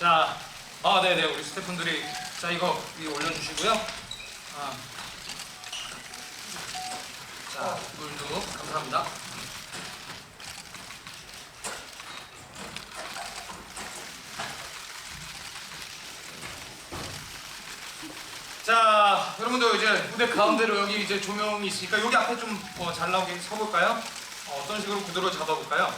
자, 아, 네네, 우리 스태프분들이 자 이거 위에 올려주시고요. 아. 자, 물도 감사합니다. 자, 여러분들 이제 무대 가운데로 여기 이제 조명이 있으니까 여기 앞에 좀 잘 나오게 서볼까요? 어, 어떤 식으로 구도를 잡아볼까요?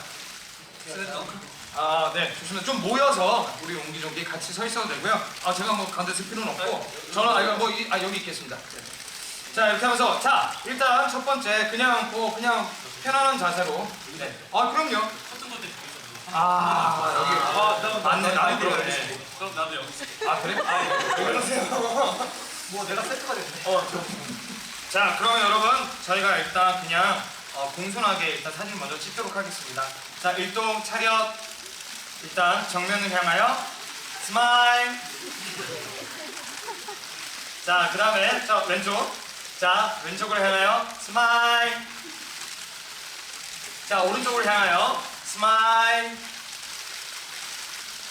아, 네, 좋습니다. 좀 모여서 우리 옹기종기 같이 서 있어도 되고요. 아, 제가 뭐 가운데 쓸 필요는 없고, 저는 아, 이거 뭐, 이, 아, 여기 있겠습니다. 네. 자, 이렇게 하면서, 자, 일단 첫 번째, 그냥 뭐, 그냥 편안한 자세로. 네. 아, 그럼요. 같은 건데 아, 여기. 아, 맞네, 나도 그러네. 그럼 나도 여기 있을게. 아, 그래? 아, 왜 그러세요? 뭐 내가 세트가 됐네. 어, 자, 그러면 여러분, 저희가 일단 그냥 어, 공손하게 일단 사진 먼저 찍도록 하겠습니다. 자, 일동 차렷. 일단 정면을 향하여 스마일. 자, 그 다음에 저 왼쪽. 자, 왼쪽으로 향하여 스마일. 자, 오른쪽으로 향하여 스마일.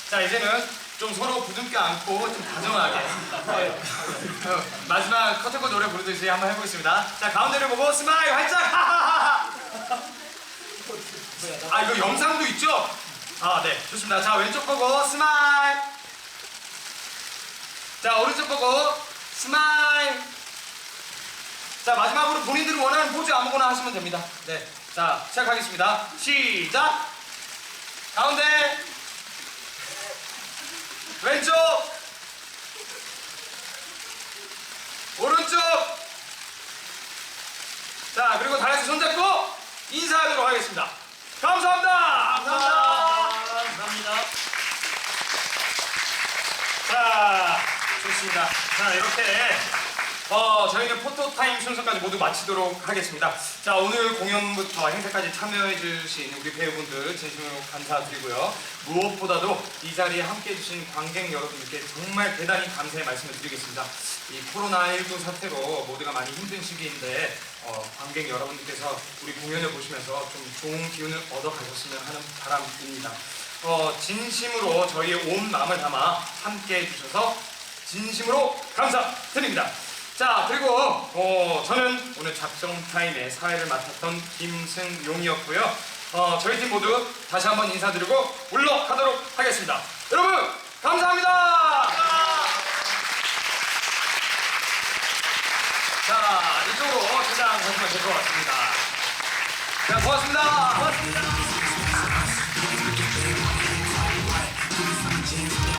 자, 이제는 좀 서로 부둥켜 안고 좀 다정하게. 어, 마지막 커튼콜 노래 부르듯이 한번 해보겠습니다. 자, 가운데를 보고 스마일 활짝! 아, 이거 영상도 있죠? 아, 네. 좋습니다. 자, 왼쪽 보고 스마일! 자, 오른쪽 보고 스마일! 자, 마지막으로 본인들이 원하는 포즈 아무거나 하시면 됩니다. 네. 자, 시작하겠습니다. 시작! 가운데! 왼쪽! 오른쪽! 자, 그리고 다 같이 손잡고 인사하도록 하겠습니다. 감사합니다! 감사합니다. 자, 좋습니다. 자, 이렇게 어, 저희는 포토타임 순서까지 모두 마치도록 하겠습니다. 자, 오늘 공연부터 행사까지 참여해주신 우리 배우분들 진심으로 감사드리고요. 무엇보다도 이 자리에 함께 해주신 관객 여러분들께 정말 대단히 감사의 말씀을 드리겠습니다. 이 코로나19 사태로 모두가 많이 힘든 시기인데 어, 관객 여러분들께서 우리 공연을 보시면서 좀 좋은 기운을 얻어가셨으면 하는 바람입니다. 어, 진심으로 저희의 온 마음을 담아 함께 해주셔서 진심으로 감사드립니다. 자, 그리고 어, 저는 오늘 작정 타임에 사회를 맡았던 김승용이었고요. 어, 저희 팀 모두 다시 한번 인사드리고 물러가도록 하겠습니다. 여러분, 감사합니다! 자, 이쪽으로 퇴장 하시면 될것 같습니다.